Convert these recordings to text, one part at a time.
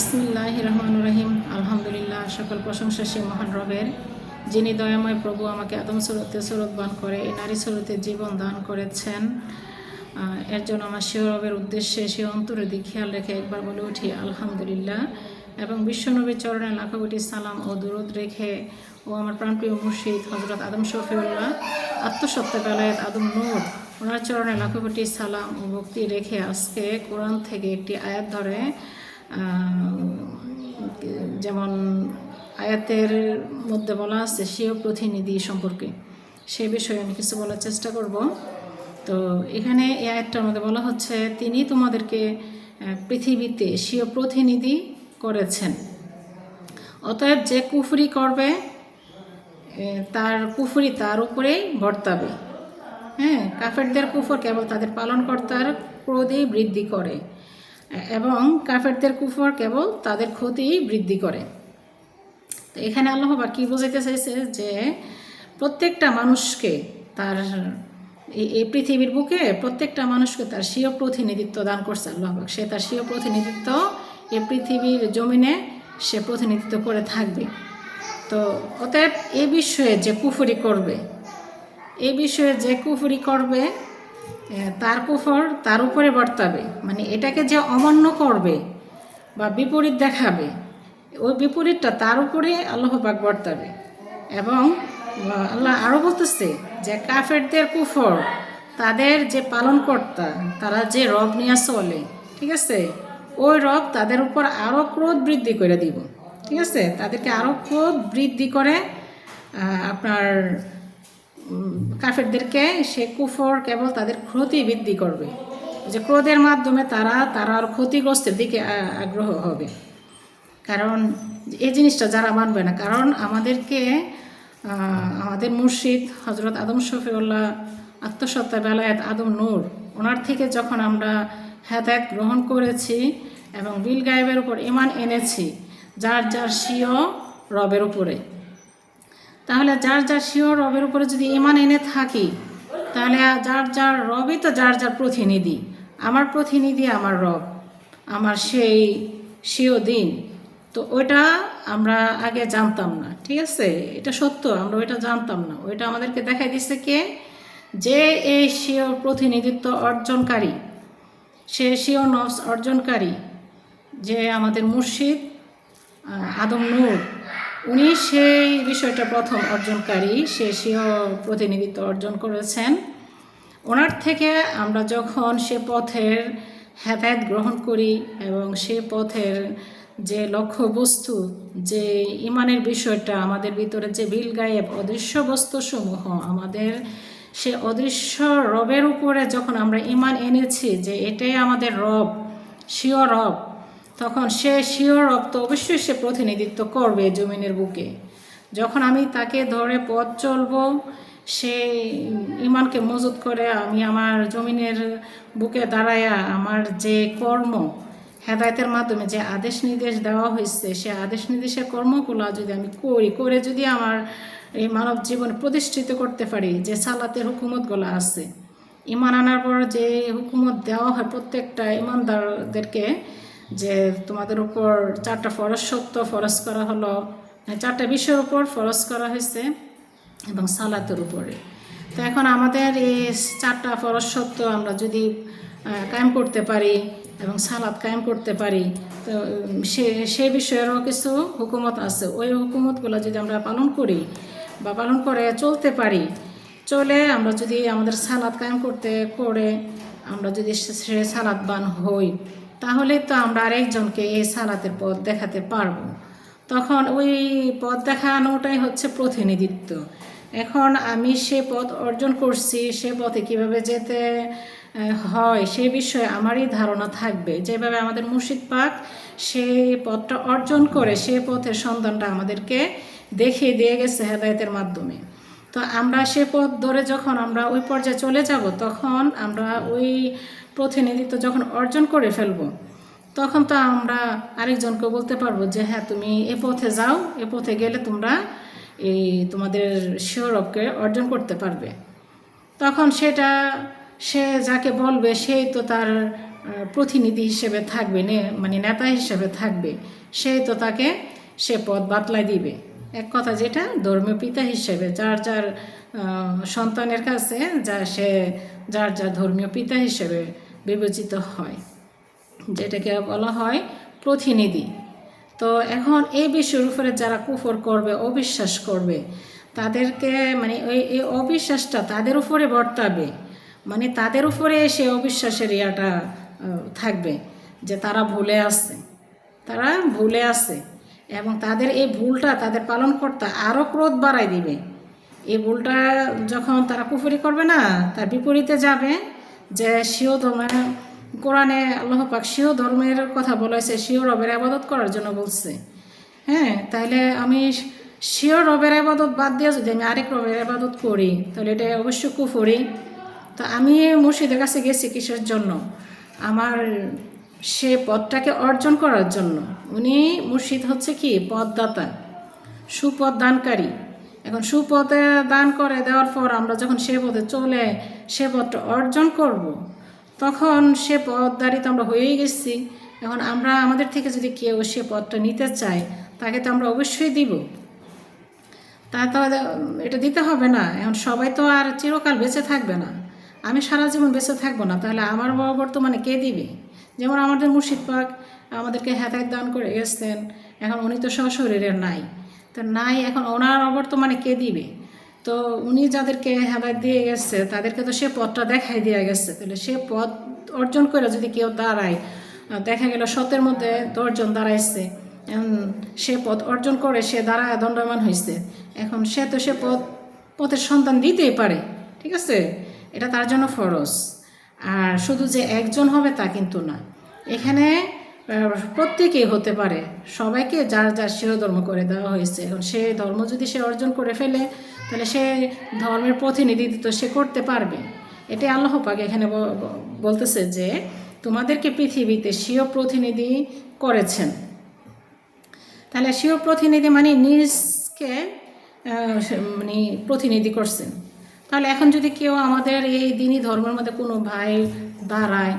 বিসমিল্লাহ রহমান রহিম আলহামদুলিল্লাহ, সকল প্রশংসা সে মহান রবের, যিনি দয়াময় প্রভু আমাকে আদম স্রোতে স্রোতবান করে, এই নারী স্রোতে জীবন দান করেছেন। এর জন্য আমার সে রবের উদ্দেশ্যে সে অন্তরে দিক খেয়াল রেখে একবার বলে উঠি, আলহামদুলিল্লাহ। এবং বিশ্বনবীর চরণে লাখো কোটি সালাম ও দূরত রেখে, ও আমার প্রাণপ্রিয় মুর্শিদ হজরত আদম শফিউল্লাহ আত্মসত্ত্বা আদম নূর, ওনার চরণে লাখো কোটি সালাম ও ভক্তি রেখে আজকে কোরআন থেকে একটি আয়াত ধরে যেমন আয়াতের মধ্যে বলা আছে স্বীয় প্রতিনিধি সম্পর্কে। সে বিষয়ে আমি কিছু বলার চেষ্টা করব। তো এখানে এই আয়াতটার মধ্যে বলা হচ্ছে, তিনি তোমাদেরকে পৃথিবীতে স্বীয় প্রতিনিধি করেছেন। অতএব যে কুফরি করবে তার কুফরি তার উপরেই বর্তাবে। হ্যাঁ কাফেরদের কুফর কেবল তাদের পালনকর্তার ক্রোধেই বৃদ্ধি করে। এবং কাফেরদের কুফর কেবল তাদের ক্ষতিই বৃদ্ধি করে তো এখানে আল্লাহ বা কী বোঝাইতে চাইছে যে প্রত্যেকটা মানুষকে তার এই- পৃথিবীর বুকে প্রত্যেকটা মানুষকে তার স্বীয় প্রতিনিধিত্ব দান করছে আল্লাহ পাক। সে তার স্বীয় প্রতিনিধিত্ব এই পৃথিবীর জমিনে সে প্রতিনিধিত্ব করে থাকবে তো অতএব এ বিষয়ে যে কুফুরি করবে এই বিষয়ে যে কুফুরি করবে এ, তার কুফর তার উপরে বর্তাবে। মানে এটাকে যে অমান্য করবে বা বিপরীত দেখাবে, ওই বিপরীতটা তার উপরে আল্লাহ পাক বর্তাবে। এবং আল্লাহ আরও বলতেছে যে কাফেরদের কুফর, তাদের যে পালনকর্তা, তারা যে রব নিয়ে চলে, ঠিক আছে? ওই রব তাদের উপর আরও ক্রোধ বৃদ্ধি করে দিব, ঠিক আছে? তাদেরকে আরও ক্রোধ বৃদ্ধি করে আপনার কাফেরদেরকে সে কুফর কেবল তাদের ক্ষতি বৃদ্ধি করবে। যে ক্রোধের মাধ্যমে তারা তারা আর ক্ষতিগ্রস্তের দিকে আগ্রহ হবে। কারণ এই জিনিসটা যারা মানবে না, কারণ আমাদেরকে আমাদের মুর্শিদ হজরত আদম শফিউল্লাহ আত্মসত্তা বেলায়েত আদম নূর, ওনার থেকে যখন আমরা হেদায়ত গ্রহণ করেছি এবং বিল গায়েবের উপর ইমান এনেছি, যার যার স্বীয় রবের উপরে। তাহলে যার যার শিও রবের উপরে যদি ইমান এনে থাকি, তাহলে যার যার রবই তো যার যার প্রতিনিধি। আমার প্রতিনিধি আমার রব, আমার সেই স্বীয় দিন। তো ওইটা আমরা আগে জানতাম না, ঠিক আছে? এটা সত্য, আমরা ওইটা জানতাম না। ওইটা আমাদেরকে দেখাই দিচ্ছে কে? যে এই স্বীয় প্রতিনিধিত্ব অর্জনকারী, সে স্বীয় নফস অর্জনকারী, যে আমাদের মুর্শিদ আদম নূর উনি সেই বিষয়টা প্রথম অর্জনকারী, সে স্বীয় প্রতিনিধিত্ব অর্জন করেছেন। ওনার থেকে আমরা যখন সে পথের হেদায়ত গ্রহণ করি এবং সে পথের যে লক্ষ্য বস্তু যে ইমানের বিষয়টা, আমাদের ভিতরে যে বিল গায়েব অদৃশ্য বস্তুসমূহ, আমাদের সে অদৃশ্য রবের উপরে যখন আমরা ইমান এনেছি যে এটাই আমাদের রব শিও রব তখন সে শিওর রব তো অবশ্যই সে প্রতিনিধিত্ব করবে জমিনের বুকে। যখন আমি তাকে ধরে পথ চলবো, সে ইমানকে মজুত করে আমি আমার জমিনের বুকে দাঁড়ায়া আমার যে কর্ম, হেদায়তের মাধ্যমে যে আদেশ নির্দেশ দেওয়া হয়েছে, সে আদেশ নির্দেশের কর্মগুলো যদি আমি করি, করে যদি আমার এই মানব জীবন প্রতিষ্ঠিত করতে পারি, যে সালাতের হুকুমতগুলো আছে, ইমান আনার পর যে হুকুমত দেওয়া হয় প্রত্যেকটা ইমানদারদেরকে যে তোমাদের উপর চারটা ফরজ সত্য ফরজ করা হলো মানে চারটা বিষয়ের উপর ফরজ করা হয়েছে এবং সালাতের উপরে। তো এখন আমাদের এই চারটা ফরজ সত্য আমরা যদি কায়েম করতে পারি এবং সালাদ কায়েম করতে পারি, তো সে সে বিষয়েরও কিছু হুকুমত আছে। ওই হুকুমতগুলো যদি আমরা পালন করি বা পালন করে চলতে পারি, চলে আমরা যদি আমাদের সালাদ কায়েম করতে করে আমরা যদি সে সে সালাদবান হই তাহলে তো আমরা আরেকজনকে এই সালাতের পথ দেখাতে পারব। তখন ওই পথ দেখানোটাই হচ্ছে প্রতিনিধিত্ব। এখন আমি সে পথ অর্জন করছি, সে পথে কীভাবে যেতে হয়, সে বিষয়ে আমারই ধারণা থাকবে। যেভাবে আমাদের মুর্শিদ পাক সেই পথটা অর্জন করে, সে পথের সন্ধানটা আমাদেরকে দেখিয়ে দিয়ে গেছে হেদায়তের মাধ্যমে। তো আমরা সে পথ ধরে যখন আমরা ওই পর্যায়ে চলে যাব, তখন আমরা ওই প্রতিনিধিত্ব যখন অর্জন করে ফেলব, তখন তো আমরা আরেকজনকে বলতে পারব যে হ্যাঁ তুমি এ পথে যাও, এ পথে গেলে তোমরা এই তোমাদের শিওরবকে অর্জন করতে পারবে। তখন সেটা, সে যাকে বলবে, সেই তো তার প্রতিনিধি হিসেবে থাকবে মানে নেতা হিসেবে থাকবে, সেই তো তাকে সে পদ বাতলাই দিবে। এক কথা যেটা, ধর্মীয় পিতা হিসেবে যার যার সন্তানের কাছে যা সে, যার যার ধর্মীয় পিতা হিসেবে বিবেচিত হয়, যেটাকে বলা হয় প্রতিনিধি। তো এখন এই বিষয়ের উপরে যারা কুফর করবে, অবিশ্বাস করবে, তাদেরকে মানে ওই, এই অবিশ্বাসটা তাদের উপরে বর্তাবে মানে তাদের উপরে সে অবিশ্বাসের ইয়াটা থাকবে যে তারা ভুলে আসছে তারা ভুলে আছে। এবং তাদের এই ভুলটা, তাদের পালনকর্তা আরও ক্রোধ বাড়াই দিবে। এই ভুলটা যখন তারা কুফরি করবে না, তার বিপরীতে যাবে যে সিও ধর্মের, কোরআনে আল্লাহ পাক সিও ধর্মের কথা বলেছে, সিও রবের আবাদত করার জন্য বলছে। হ্যাঁ তাহলে আমি সিও রবের আবাদত বাদ দিয়ে যদি আমি আরেক রবের আবাদত করি, তাহলে এটা অবশ্যই কুফরি। তো আমি মুর্শিদের কাছে গেছি কিসের জন্য? আমার সে পদটাকে অর্জন করার জন্য। উনি মুর্শিদ হচ্ছে কি? পদদাতা সুপদ দানকারী এখন সুপদে দান করে দেওয়ার পর আমরা যখন সে পদে চলে সে পদটা অর্জন করব। তখন সে পদদারিত আমরা হয়েই গেছি। এখন আমরা আমাদের থেকে যদি কেউ সে পদটা নিতে চায়, তাকে তো আমরা অবশ্যই দিব। তা তো এটা দিতে হবে না। এখন সবাই তো আর চিরকাল বেঁচে থাকবে না। আমি সারা জীবন বেঁচে থাকব না। তাহলে আমার বর্তমানে কে দিবে? যেমন আমাদের মুর্শিদ পাক আমাদেরকে হেদায়ত দান করে গেছেন এখন উনি তো সশরীরের নাই। তো নাই এখন ওনার অবর্তমানে কে দিবে? তো উনি যাদেরকে হেদায়ত দিয়ে গেছে, তাদেরকে তো সে পথটা দেখাই দিয়ে গেছে। তাহলে সে পথ অর্জন করে যদি কেউ দাঁড়ায় দেখা গেল সতের মধ্যে দশজন দাঁড়াইছে সে পথ অর্জন করে সে দাঁড়ায় দণ্ডমান হয়েছে এখন সে তো সে পথ, পথের সন্তান দিতেই পারে, ঠিক আছে? এটা তার জন্য ফরজ। আর শুধু যে একজন হবে তা কিন্তু না এখানে প্রত্যেকেই হতে পারে। সবাইকে যার যার সেও ধর্ম করে দেওয়া হয়েছে। এখন সে ধর্ম যদি সে অর্জন করে ফেলে, তাহলে সে ধর্মের প্রতিনিধিত্ব সে করতে পারবে। এটাই আল্লাহ পাক এখানে বলতেছে যে, তোমাদেরকে পৃথিবীতে স্বীয় প্রতিনিধি করেছেন। তাহলে স্বীয় প্রতিনিধি মানে নিজকে মানে প্রতিনিধি করছেন। তাহলে এখন যদি কেউ আমাদের এই দিনই ধর্মের মধ্যে কোনো ভাই দাঁড়ায়,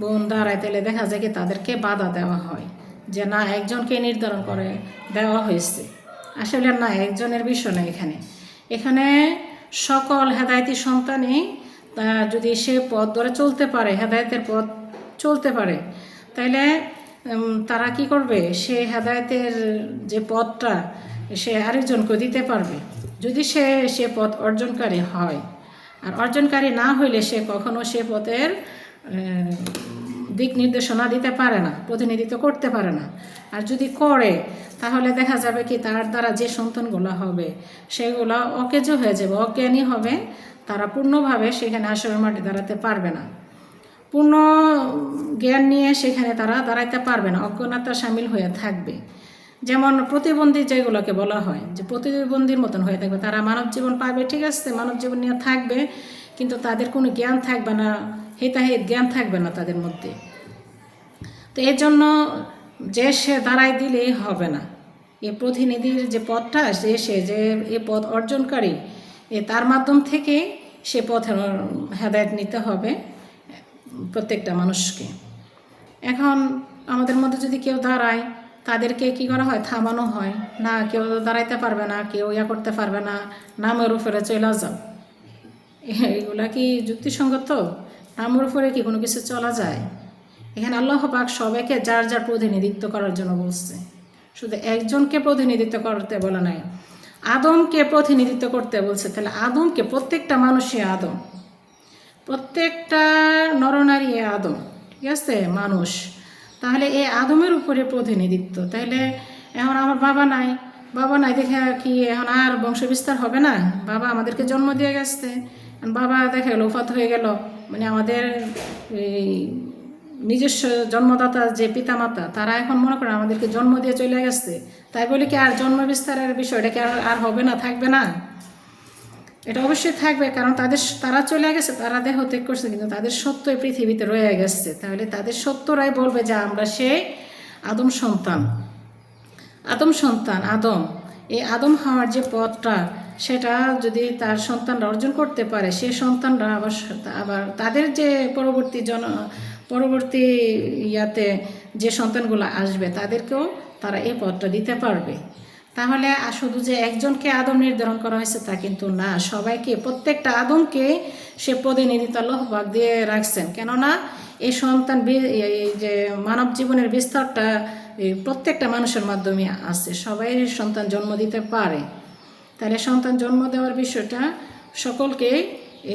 বোন দাঁড়ায়, তাহলে দেখা যায় কি তাদেরকে বাধা দেওয়া হয় যে না, একজনকে নির্ধারণ করে দেওয়া হয়েছে। আসলে না, একজনের বিষয় না এখানে। এখানে সকল হেদায়তি সন্তানই তা যদি সে পথ ধরে চলতে পারে, হেদায়তের পথ চলতে পারে তাইলে তারা কি করবে? সে হেদায়তের যে পথটা, সে আরেকজনকে দিতে পারবে। যদি সে সে পথ অর্জনকারী হয়, আর অর্জনকারী না হইলে সে কখনো সে পথের দিক নির্দেশনা দিতে পারে না, প্রতিনিধিত্ব করতে পারে না। আর যদি করে, তাহলে দেখা যাবে কি তার দ্বারা যে সন্তানগুলো হবে, সেগুলো অকেজো হয়ে যাবে, অজ্ঞানী হবে, তারা পূর্ণভাবে সেখানে আসলে মাটি দাঁড়াতে পারবে না। পূর্ণ জ্ঞান নিয়ে সেখানে তারা দাঁড়াইতে পারবে না, অজ্ঞানতা সামিল হয়ে থাকবে। যেমন প্রতিবন্ধী যেগুলোকে বলা হয়, যে প্রতিবন্ধীর মতন হয়ে থাকবে। তারা মানব জীবন পাবে, ঠিক আছে, মানব জীবন নিয়ে থাকবে, কিন্তু তাদের কোনো জ্ঞান থাকবে না, হিতাহিত জ্ঞান থাকবে না তাদের মধ্যে। তো এর জন্য যে সে দাঁড়াই দিলেই হবে না। এ প্রতিনিধির যে পথটা যে সে যে এ পদ অর্জনকারী, এ তার মাধ্যম থেকে সে পথের হেদায়ত নিতে হবে প্রত্যেকটা মানুষকে। এখন আমাদের মধ্যে যদি কেউ দাঁড়ায় তাদেরকে কি করা হয়? থামানো হয়। না, কেউ দাঁড়াইতে পারবে না, কেউ ইয়া করতে পারবে না। নামের উপরে চলে যাও। এগুলা কি যুক্তিসঙ্গত? নামের উপরে কি কোনো কিছু চলা যায়? এখানে আল্লাহ পাক সবাইকে যার যার প্রতিনিধিত্ব করার জন্য বলছে। শুধু একজনকে প্রতিনিধিত্ব করতে বলে নাই। আদমকে প্রতিনিধিত্ব করতে বলছে। তাহলে আদমকে প্রত্যেকটা মানুষই আদম। প্রত্যেকটা নরনারী আদম। ঠিক আছে? মানুষ। তাহলে এই আদমের উপরে প্রতিনিধিত্ব। তাহলে এখন আমার বাবা নাই। বাবা নাই দেখে কি এখন আর বংশ বিস্তার হবে না? বাবা আমাদেরকে জন্ম দিয়ে গেছে। বাবা দেখে লোফাত হয়ে গেল। মানে আমাদের এই নিজস্ব জন্মদাতা যে পিতামাতা, তারা এখন মনে করেন আমাদেরকে জন্ম দিয়ে চলে গেছে। তাই বলে কি আর জন্ম বিস্তারের বিষয়টা কি আর আর হবে না, থাকবে না? এটা অবশ্যই থাকবে, কারণ তাদের তারা চলে গেছে, তারা দেহ ত্যাগ করছে, কিন্তু তাদের সত্য এই পৃথিবীতে রয়ে গেছে। তাহলে তাদের সত্যরাই বলবে যে আমরা সেই আদম সন্তান। আদম সন্তান, আদম। এই আদম হওয়ার যে পথটা, সেটা যদি তার সন্তানরা অর্জন করতে পারে সেই সন্তানরা আবার আবার তাদের যে পরবর্তী জন পরবর্তী ইয়াতে যে সন্তানগুলো আসবে, তাদেরকেও তারা এই পদটা দিতে পারবে। তাহলে আর শুধু যে একজনকে আদম নির্ধারণ করা হয়েছে তা কিন্তু না, সবাইকে, প্রত্যেকটা আদমকে সে প্রতিনিধিত্ব আল্লাহবাক দিয়ে রাখছেন। কেননা এই সন্তান এই যে মানব জীবনের বিস্তারটা প্রত্যেকটা মানুষের মাধ্যমে আছে। সবাই সন্তান জন্ম দিতে পারে। তাহলে সন্তান জন্ম দেওয়ার বিষয়টা সকলকে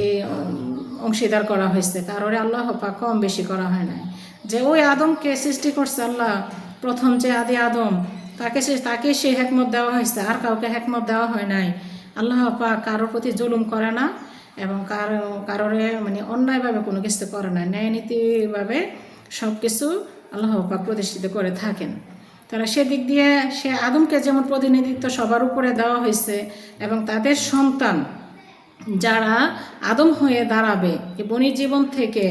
এই অংশীদার করা হয়েছে। কারোর আল্লাহ পাক কম বেশি করা হয় না যে ওই আদমকে সৃষ্টি করছে আল্লাহ, প্রথম যে আদি আদম তাকে সে তাকে সে হেকমত দেওয়া হয়েছে, আর কাউকে হেকমত দেওয়া হয় নাই। আল্লাহ পাক কারোর প্রতি জুলুম করে না এবং কারও কারোরে মানে অন্যায়ভাবে কোনো কিছু করে না, ন্যায়নীতিভাবে সব কিছু আল্লাহ পাক প্রতিষ্ঠিত করে থাকেন। তারা সেদিক দিয়ে সে আদমকে যেমন প্রতিনিধিত্ব সবার উপরে দেওয়া হয়েছে এবং তাদের সন্তান যারা আদম হয়ে দাঁড়াবে বনি জীবন থেকে,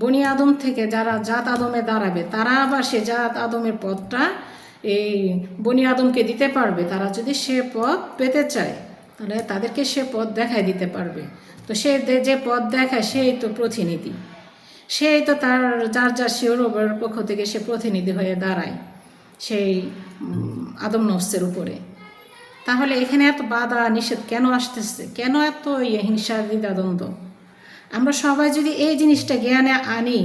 বনি আদম থেকে যারা জাত আদমে দাঁড়াবে, তারা আবার সে জাত আদমের পথটা এই বনি আদমকে দিতে পারবে, তারা যদি সে পথ পেতে চায়, তাহলে তাদেরকে সে পথ দেখায় দিতে পারবে। তো সে যে পথ দেখায়, সেই তো প্রতিনিধি। সেই তো তার, যার যার শিওরবের পক্ষ থেকে সে প্রতিনিধি হয়ে দাঁড়ায়, সেই আদম নফসের উপরে। তাহলে এখানে এত বাধা নিষেধ কেন আসতেছে? কেন এত ইয়ে হিংসা, দ্বিধাদ্বন্দ্ব? আমরা সবাই যদি এই জিনিসটা জ্ঞানে আনি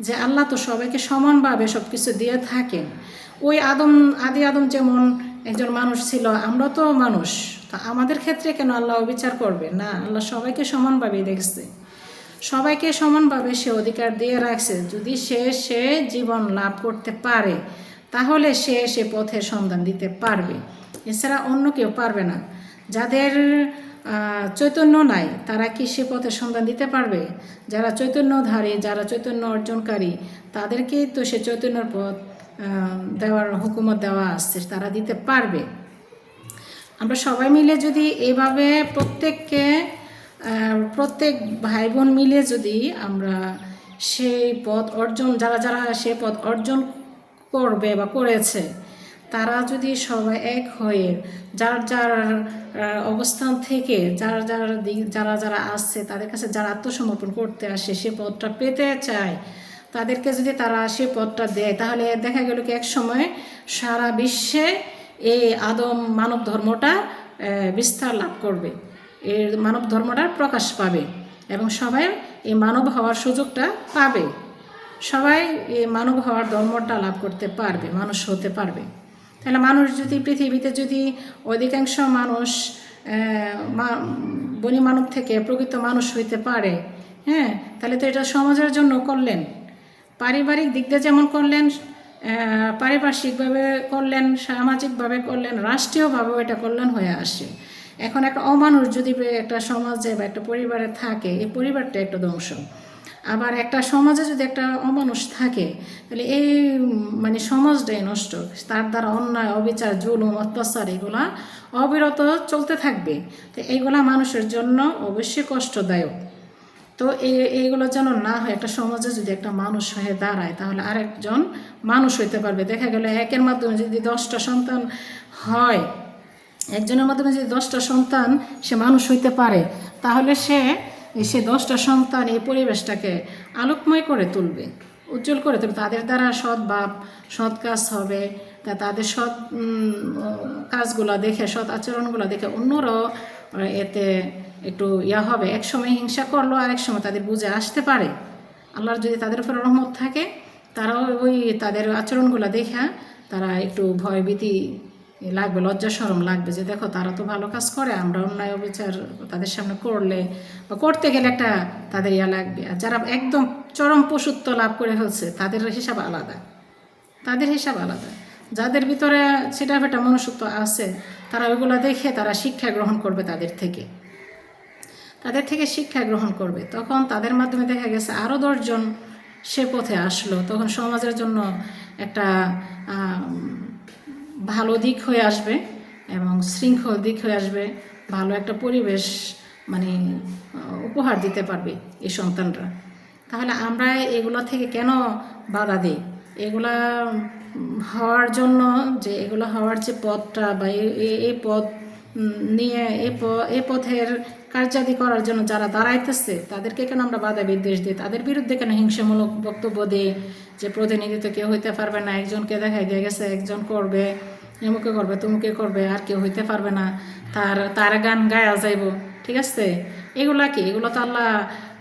যে আল্লাহ তো সবাইকে সমানভাবে সব কিছু দিয়ে থাকেন ওই আদম, আদি আদম যেমন একজন মানুষ ছিল, আমরা তো মানুষ। তা আমাদের ক্ষেত্রে কেন আল্লাহ বিচার করবে? না, আল্লাহ সবাইকে সমানভাবেই দেখছে। সবাইকে সমানভাবে সে অধিকার দিয়ে রাখছে। যদি সে সে জীবন লাভ করতে পারে, তাহলে সে সে পথের সন্ধান দিতে পারবে। এছাড়া অন্য কেউ পারবে না। যাদের চৈতন্য নাই, তারা কি সে পথের সন্ধান দিতে পারবে? যারা চৈতন্যধারী, যারা চৈতন্য অর্জনকারী, তাদেরকেই তো সে চৈতন্যর পথ দেওয়ার হুকুমত দেওয়া আসছে, তারা দিতে পারবে। আমরা সবাই মিলে যদি এভাবে প্রত্যেককে প্রত্যেক ভাই বোন মিলে যদি আমরা সেই পদ অর্জন, যারা যারা সেই পদ অর্জন করবে বা করেছে, তারা যদি সবাই এক হয়ে যার যার অবস্থান থেকে, যার যার যারা যারা আসছে, তাদের কাছে যারা আত্মসমর্পণ করতে আসে, সে পদটা পেতে চায় তাদেরকে যদি তারা সে পদটা দেয়, তাহলে দেখা গেল কি এক সময় সারা বিশ্বে এই আদম মানব ধর্মটা বিস্তার লাভ করবে। এর মানব ধর্মটা প্রকাশ পাবে এবং সবাই এই মানব হওয়ার সুযোগটা পাবে। সবাই এই মানব হওয়ার ধর্মটা লাভ করতে পারবে, মানুষ হতে পারবে। তাহলে মানুষ যদি, পৃথিবীতে যদি অধিকাংশ মানুষ বনি মানব থেকে প্রকৃত মানুষ হইতে পারে হ্যাঁ তাহলে তো এটা সমাজের জন্য করলেন পারিবারিক দিক দিয়ে যেমন করলেন পারিপার্শ্বিকভাবে করলেন, সামাজিকভাবে করলেন, রাষ্ট্রীয়ভাবেও এটা কল্যাণ হয়ে আসে এখন একটা অমানুষ যদি একটা সমাজে বা একটা পরিবারে থাকে, এই পরিবারটা একটা ধ্বংস। আবার একটা সমাজে যদি একটা অমানুষ থাকে, তাহলে এই মানে সমাজটাই নষ্ট। তার দ্বারা অন্যায়, অবিচার, জুলুম, অত্যাচার, এগুলা অবিরত চলতে থাকবে। তো এইগুলা মানুষের জন্য অবশ্যই কষ্টদায়ক। তো এই- এইগুলো যেন না হয়, একটা সমাজে যদি একটা মানুষ হয়ে দাঁড়ায়, তাহলে আরেকজন মানুষ হইতে পারবে। দেখা গেল একের মাধ্যমে যদি দশটা সন্তান হয়, একজনের মাধ্যমে যদি দশটা সন্তান সে মানুষ হইতে পারে, তাহলে সে সে দশটা সন্তান এই পরিবেশটাকে আলোকময় করে তুলবে, উজ্জ্বল করে তুলবে। তাদের দ্বারা সৎ বাপ সৎ কাজ হবে, তা তাদের সৎ কাজগুলো দেখে, সৎ আচরণগুলো দেখে অন্যরাও এতে একটু ইয়া হবে এক সময় হিংসা করল আর এক সময় তাদের বুঝে আসতে পারে। আল্লাহর যদি তাদের উপর রহমত থাকে, তারাও ওই তাদের আচরণগুলো দেখা তারা একটু ভয়ভীতি লাগবে, লজ্জা সরম লাগবে যে, দেখো, তারা তো ভালো কাজ করে, আমরা অন্যায় অবিচার তাদের সামনে করলে বা করতে গেলে একটা তাদের ইয়া লাগবে। আর যারা একদম চরম পশুত্ব লাভ করে হচ্ছে তাদের হিসাব আলাদা। তাদের হিসাব আলাদা। যাদের ভিতরে সেটা একটা মনুষ্যত্ব আছে, তারা ওইগুলো দেখে তারা শিক্ষা গ্রহণ করবে তাদের থেকে। তাদের থেকে শিক্ষা গ্রহণ করবে। তখন তাদের মাধ্যমে দেখা গেছে আরও দশজন সে পথে আসলো। তখন সমাজের জন্য একটা ভালো দিক হয়ে আসবে এবং শৃঙ্খল দিক হয়ে আসবে। ভালো একটা পরিবেশ মানে উপহার দিতে পারবে এই সন্তানরা। তাহলে আমরা এগুলো থেকে কেন বাধা দিই? এগুলা হওয়ার জন্য যে, এগুলো হওয়ার যে পথটা বা এই পথ নিয়ে এ পথের কার্যাদি করার জন্য যারা দাঁড়াইতেছে, তাদেরকে কেন আমরা বাধা বিদ্বেষ দিই? তাদের বিরুদ্ধে কেন হিংসামূলক বক্তব্য দিই যে প্রতিনিধিত্ব কেউ হইতে পারবে না, একজনকে দেখাই দিয়ে গেছে, একজন করবে, এমুকে করবে, তুমুকে করবে, আর কেউ হইতে পারবে না, তার তার গান গায়া যাইব, ঠিক আছে? এগুলা কি? এগুলো তো আল্লাহ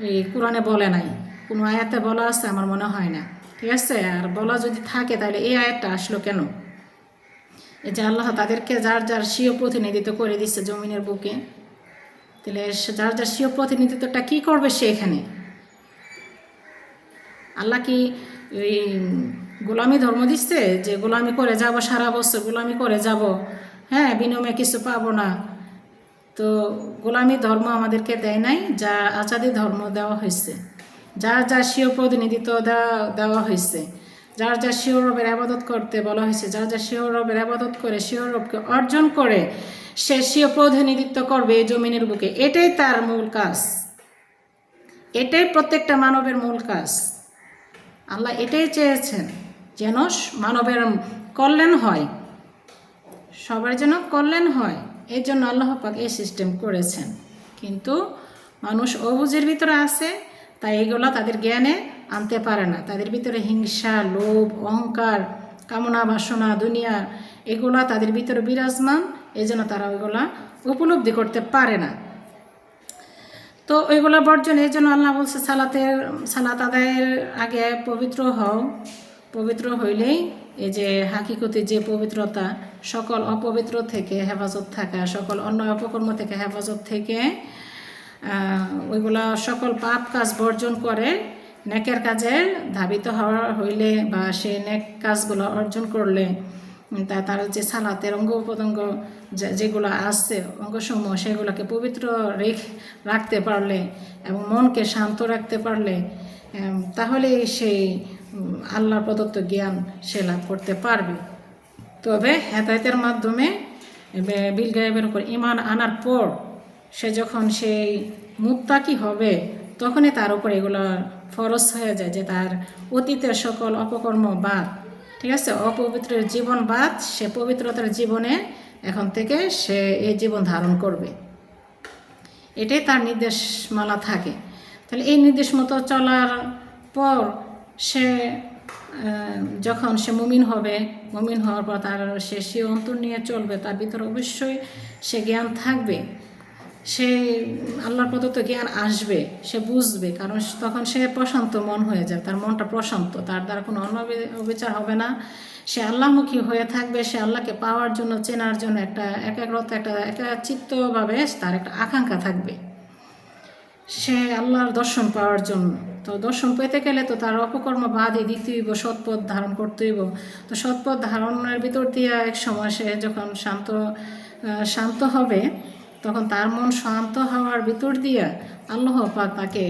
এই কোরআনে বলে নাই। কোনো আয়াতে বলা আছে, আমার মনে হয় না, ঠিক আছে? আর বলা যদি থাকে, তাহলে এই আয়াতটা আসলো কেন? এই যে আল্লাহ তাদেরকে যার যার স্বীয় প্রতিনিধিত্ব করে দিচ্ছে জমিনের বুকে তাহলে যার যার স্বীয় প্রতিনিধিত্বটা কী করবে সে এখানে? আল্লাহ কি ওই গোলামি ধর্ম দিচ্ছে যে গোলামি করে যাব, সারা বছর গোলামি করে যাব? হ্যাঁ বিনিময়ে কিছু পাবো না। তো গোলামি ধর্ম আমাদেরকে দেয় নাই, যা আজাদি ধর্ম দেওয়া হয়েছে। যার যার স্বীয় প্রতিনিধিত্ব দেওয়া হয়েছে। যার যার শিও রবের আবাদত করতে বলা হয়েছে, যার যার শিও রবের আবাদত করে শিও রবকে অর্জন করে স্বীয় প্রতিনিধিত্ব করবে জমিনের বুকে। এটাই তার মূল কাজ। এটাই প্রত্যেকটা মানবের মূল কাজ। আল্লাহ এটাই চেয়েছেন যেন মানবের কল্যাণ হয়। সবার যেন কল্যাণ হয়। এই জন্য আল্লাহ পাক এই সিস্টেম করেছেন। কিন্তু মানুষ অবুজের ভিতরে আছে, তাই এগুলো তাদের জ্ঞানে আনতে পারে না। তাদের ভিতরে হিংসা, লোভ, অহংকার কামনা, বাসনা, দুনিয়া, এগুলা তাদের ভিতরে বিরাজমান এই জন্য তারা ওইগুলা উপলব্ধি করতে পারে না। তো ওইগুলা বর্জন এই জন্য আল্লাহ বলছে, সালাতের, সালাত আদায়ের আগে পবিত্র হও। পবিত্র হইলেই এই যে হাকিকতি যে পবিত্রতা, সকল অপবিত্র থেকে হেফাজত থাকা, সকল অন্য অপকর্ম থেকে হেফাজত থেকে ওইগুলা সকল পাপ কাজ বর্জন করে। নেকের কাজে ধাবিত হওয়া হইলে বা সে নেক কাজগুলো অর্জন করলে তা তার যে সালাতের অঙ্গ প্রত্যঙ্গ যেগুলো আসছে অঙ্গসমূহ, সেগুলোকে পবিত্র রেখ রাখতে পারলে এবং মনকে শান্ত রাখতে পারলে তাহলে সেই আল্লাহ প্রদত্ত জ্ঞান সে লাভ করতে পারবে। তবে হেদায়তের মাধ্যমে বিল গায়েবের উপর ইমান আনার পর সে যখন সেই মুত্তাকি হবে, তখনই তার উপর এগুলো ফরজ হয়ে যায় যে তার অতীতের সকল অপকর্ম বাদ, ঠিক আছে? অপবিত্রের জীবন বাদ, সে পবিত্রতার জীবনে এখন থেকে সে এই জীবন ধারণ করবে। এটাই তার নির্দেশমালা থাকে। তাহলে এই নির্দেশ মতো চলার পর সে যখন সে মুমিন হবে, মুমিন হওয়ার পর তার সে সে অন্তর নিয়ে চলবে, তার ভিতরে অবশ্যই সে জ্ঞান থাকবে। সে আল্লাহর প্রদত্ত জ্ঞান আসবে, সে বুঝবে, কারণ তখন সে প্রশান্ত মন হয়ে যাবে, তার মনটা প্রশান্ত, তার দ্বারা কোনো অন্য অবিচার হবে না। সে আল্লাহমুখী হয়ে থাকবে, সে আল্লাহকে পাওয়ার জন্য, চেনার জন্য একটা একাগ্রতা, একটা একাচিত্তভাবে তার একটা আকাঙ্ক্ষা থাকবে। সে আল্লাহর দর্শন পাওয়ার জন্য। তো দর্শন পেতে গেলে তো তার অপকর্ম বাদই দিতে হইব, সৎপথ ধারণ করতে হইব। তো সৎপথ ধারণের ভিতর দিয়ে এক সময় সে যখন শান্ত শান্ত হবে তখন তার মন শান্ত হওয়ার ভিতর দিয়ে আল্লাহ পাক তাকে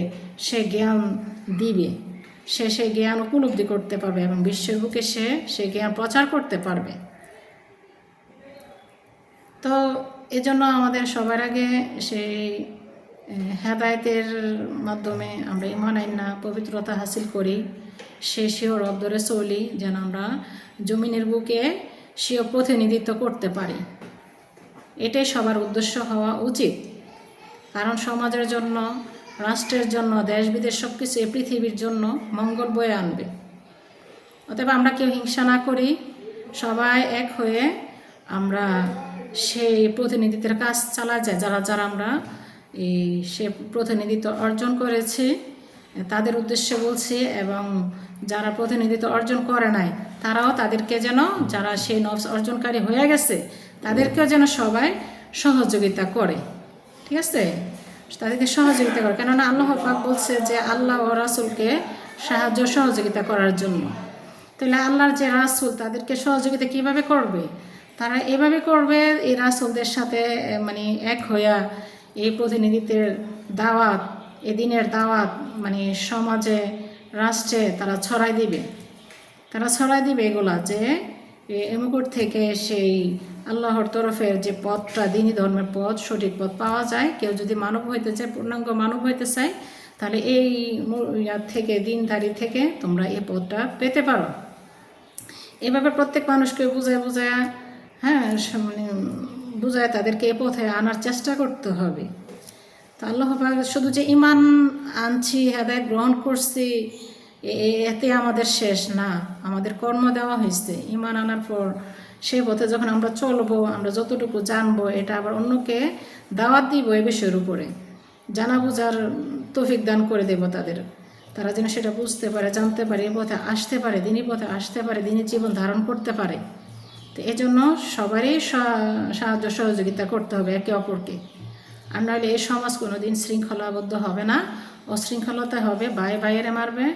সে জ্ঞান দিবে। সে সে জ্ঞান উপলব্ধি করতে পারবে এবং বিশ্বের বুকে সে সেই জ্ঞান প্রচার করতে পারবে। তো এজন্য আমাদের সবার আগে সেই হেদায়েতের মাধ্যমে আমরা ইমান না, পবিত্রতা হাসিল করি, সে সেও রব ধরে চলি, যেন আমরা জমিনের বুকে সেও প্রতিনিধিত্ব করতে পারি। এটাই সবার উদ্দেশ্য হওয়া উচিত। কারণ সমাজের জন্য, রাষ্ট্রের জন্য, দেশ বিদেশ সব কিছু এই পৃথিবীর জন্য মঙ্গল বয়ে আনবে। অতএব আমরা কেউ হিংসা না করি, সবাই এক হয়ে আমরা সেই প্রতিনিধিত্বের কাজ চালা যায় যারা যারা আমরা এই সে প্রতিনিধিত্ব অর্জন করেছি, তাদের উদ্দেশ্যে বলছি এবং যারা প্রতিনিধিত্ব অর্জন করে নাই, তারাও তাদেরকে যেন, যারা সেই নবস অর্জনকারী হয়ে গেছে তাদেরকেও যেন সবাই সহযোগিতা করে। ঠিক আছে? তাদেরকে সহযোগিতা করে। কেননা আল্লাহ পাক বলছে যে আল্লাহ ও রাসুলকে সাহায্য সহযোগিতা করার জন্য। তাহলে আল্লাহর যে রাসুল, তাদেরকে সহযোগিতা কীভাবে করবে? তারা এভাবে করবে, এই রাসুলদের সাথে মানে এক হইয়া এই প্রতিনিধিত্বের দাওয়াত এদিনের দাওয়াত মানে সমাজে, রাষ্ট্রে তারা ছড়াই দিবে। তারা ছড়াই দিবে এগুলা যে এমুকুট থেকে সেই আল্লাহর তরফের যে পথটা, দিনী ধর্মের পথ, সঠিক পথ পাওয়া যায়। কেউ যদি মানব হইতে চায়, পূর্ণাঙ্গ মানব হইতে চায়, তাহলে এই থেকে, দিনধারী থেকে তোমরা এই পথটা পেতে পারো। এভাবে প্রত্যেক মানুষকে বুঝায় বুঝায় হ্যাঁ মানে বুঝায় তাদেরকে এ পথে আনার চেষ্টা করতে হবে। তো আল্লাহ শুধু যে ইমান আনছি, হেদায়ত গ্রহণ করছি এতে আমাদের শেষ না। আমাদের কর্ম দেওয়া হয়েছে। ইমান আনার পর সেই পথে যখন আমরা চলবো, আমরা যতটুকু জানব, এটা আবার অন্যকে দাওয়াত দিব এ বিষয়ের উপরে। জানা বোঝার তৌফিক দান করে দেব তাদের। তারা যেন সেটা বুঝতে পারে, জানতে পারে এ পথে আসতে পারে, দিনই পথে আসতে পারে দিনী জীবন ধারণ করতে পারে। তো এজন্য সবারই সা- সাহায্য, সহযোগিতা করতে হবে একে অপরকে। আর নাহলে এই সমাজ কোনো দিন শৃঙ্খলাবদ্ধ হবে না অশৃঙ্খলতা হবে, ভাই ভাইয়েরা মারবে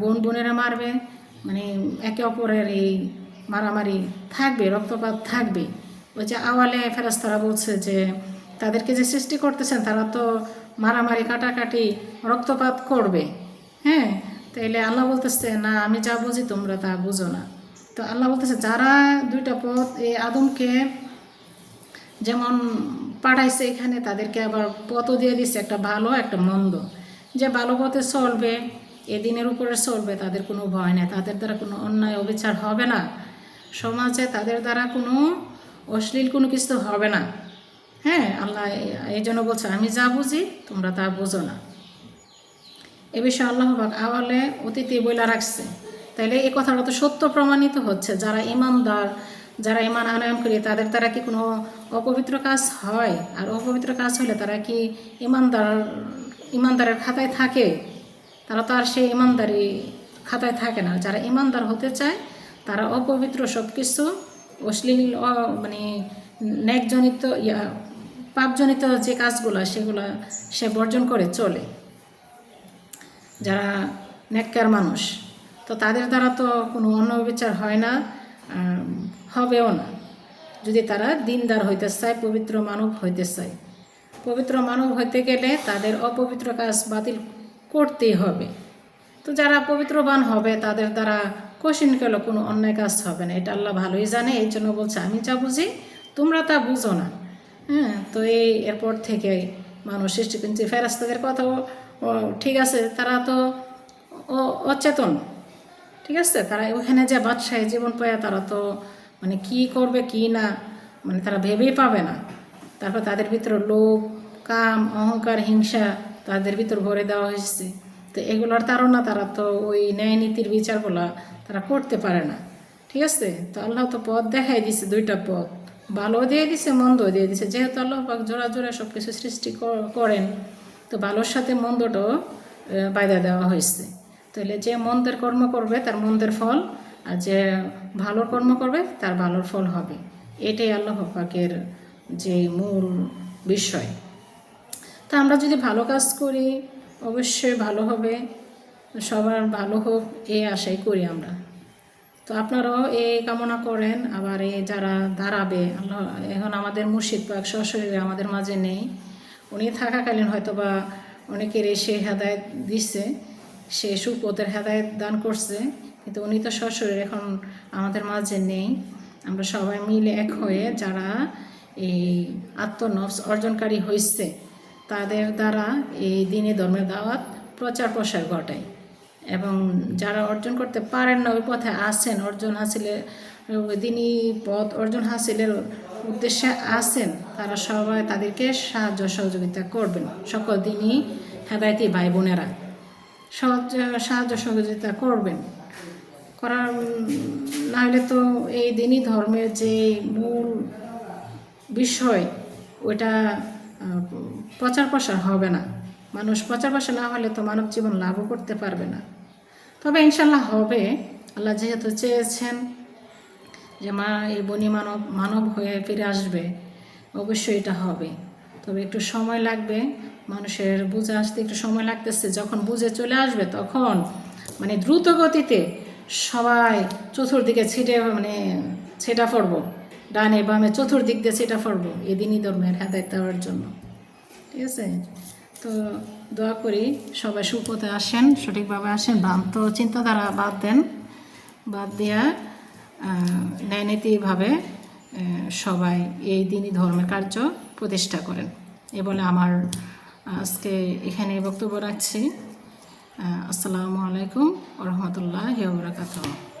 বোন বোনেরা মারবে মানে একে অপরের এই মারামারি থাকবে, রক্তপাত থাকবে। ওই যে আওয়ালে ফেরাস্তারা বলছে যে, তাদেরকে যে সৃষ্টি করতেছেন, তারা তো মারামারি কাটাকাটি রক্তপাত করবে। হ্যাঁ তাইলে আল্লাহ বলতেছে, না, আমি যা বুঝি তোমরা তা বুঝো না। তো আল্লাহ বলতেছে, যারা দুইটা পথ, এই আদমকে যেমন পাঠাইছে এখানে, তাদেরকে আবার পথও দিয়ে দিচ্ছে একটা ভালো, একটা মন্দ। যে ভালো পথে চলবে, এ দিনের উপরে চলবে, তাদের কোনো ভয় নেই, তাদের দ্বারা কোনো অন্যায়, অবিচার হবে না। সমাজে তাদের দ্বারা কোনো অশ্লীল কোনো কিছু হবে না। হ্যাঁ আল্লাহ এই- জন্য বলছে, আমি যা বুঝি, তোমরা তা বুঝো না। এ বিষয়ে আল্লাহ পাক আওয়ালে অতীতে বইলা রাখছে। তাইলে এই কথাটা তো সত্য প্রমাণিত হচ্ছে। যারা ইমানদার, যারা ইমান আনয়ন করে, তাদের দ্বারা কি কোনো অপবিত্র কাজ হয়? আর অপবিত্র কাজ হলে তারা কি ইমানদার, ইমানদারের খাতায় থাকে? তারা তো আর সেই ইমানদারি খাতায় থাকে না। যারা ইমানদার হতে চায় তারা অপবিত্র সব কিছু অশ্লীল মানে ন্যাকজনিত, ইয়া, পাপজনিত যে কাজগুলো, সেগুলো সে বর্জন করে চলে। যারা নেককার মানুষ, তো তাদের দ্বারা তো কোনো অন্য বিচার হয় না হবেও না। যদি তারা দিনদার হইতে চায়, পবিত্র মানব হইতে চায়। পবিত্র মানব হইতে গেলে তাদের অপবিত্র কাজ বাতিল করতেই হবে। তো যারা পবিত্রবান হবে, তাদের দ্বারা কশিন গেল কোনো অন্যায় কাজ হবে না, এটা আল্লাহ ভালোই জানে, এই জন্য বলছে, আমি যা বুঝি, তোমরা তা বুঝো না। হ্যাঁ তো এই এরপর থেকে মানুষ সৃষ্টি কিন্তু ফেরাস্তাদের কথাও ঠিক আছে, তারা তো অচেতন, ঠিক আছে, তারা ওখানে যে বাদশাহী জীবন পায়, তারা তো মানে কি করবে, কি না মানে তারা ভেবেই পাবে না। তারপর তাদের ভিতরে লোভ, কাম, অহংকার, হিংসা তাদের ভিতর ভরে দেওয়া হয়েছে। তো এগুলোর তারা তারা তো ওই ন্যায় নীতির বিচারগুলো তারা করতে পারে না। ঠিক আছে? তো আল্লাহ তো পথ দেখাই দিছে, দুইটা পথ। ভালো দিয়ে দিছে মন্দ দিয়ে দিছে। যেহেতু আল্লাহ পাক জোড়া জোড়া সব কিছু সৃষ্টি করেন, তো ভালোর সাথে মন্দটাও বায়দা দেওয়া হয়েছে। তাহলে যে মন্দের কর্ম করবে, তার মন্দের ফল, আর যে ভালোর কর্ম করবে, তার ভালোর ফল হবে। এটাই আল্লাহ পাকের যে মূল বিষয়। তা আমরা যদি ভালো কাজ করি অবশ্যই ভালো হবে। সবার ভালো হোক এই আশাই করি আমরা। তো আপনারাও এই কামনা করেন, আবার এই যারা দাঁড়াবে এখন আমাদের মুর্শিদ পাক সশরীরে আমাদের মাঝে নেই। উনি থাকাকালীন হয়তো বা অনেকের সে হেদায়ত দিচ্ছে সে সুপথের হেদায়ত দান করছে, কিন্তু উনি তো সশরীরে এখন আমাদের মাঝে নেই। আমরা সবাই মিলে এক হয়ে যারা এই আত্মনফস অর্জনকারী হয়েছে তাদের দ্বারা এই দিনে ধর্মের দাওয়াত প্রচার প্রসার ঘটায়। এবং যারা অর্জন করতে পারেন না, ওই পথে আসেন, অর্জন হাসিলের দিনই পথ অর্জন হাসিলের উদ্দেশ্যে আসেন, তারা সবাই তাদেরকে সাহায্য সহযোগিতা করবেন। সকল দিনই হেদায়তি ভাই বোনেরা সাহায্য সহযোগিতা করবেন। করার, না হলে তো এই দিনই ধর্মের যে মূল বিষয়, ওইটা প্রচার প্রসার হবে না। মানুষ প্রচার প্রসার না হলে তো মানব জীবন লাভও করতে পারবে না। তবে ইনশাল্লাহ হবে। আল্লাহ যেহেতু চেয়েছেন যে মা, এই বনি মানব মানব হয়ে ফিরে আসবে, অবশ্যই এটা হবে। তবে একটু সময় লাগবে, মানুষের বুঝে আসতে একটু সময় লাগতেছে। যখন বুঝে চলে আসবে তখন মানে দ্রুত গতিতে সবাই চতুর্দিকে ছিটে মানে ছেটা পড়ব ডানে বামে চতুর্দিক দিয়ে ছেটা পড়ব এদিনই ধর্মের হেদায়ত দেওয়ার জন্য। ঠিক আছে? তো দোয়া করি সবাই সুপথে আসেন, সঠিকভাবে আসেন, ভ্রান্ত চিন্তাধারা বাদ দেন, বাদ দেওয়া ন্যায়নীতিভাবে সবাই এই দিনই ধর্মের কার্য প্রতিষ্ঠা করেন। এ বলে আমার আজকে এখানে বক্তব্য রাখছি। আসসালামু আলাইকুম রহমতুল্লাহ বরাকাতুহ।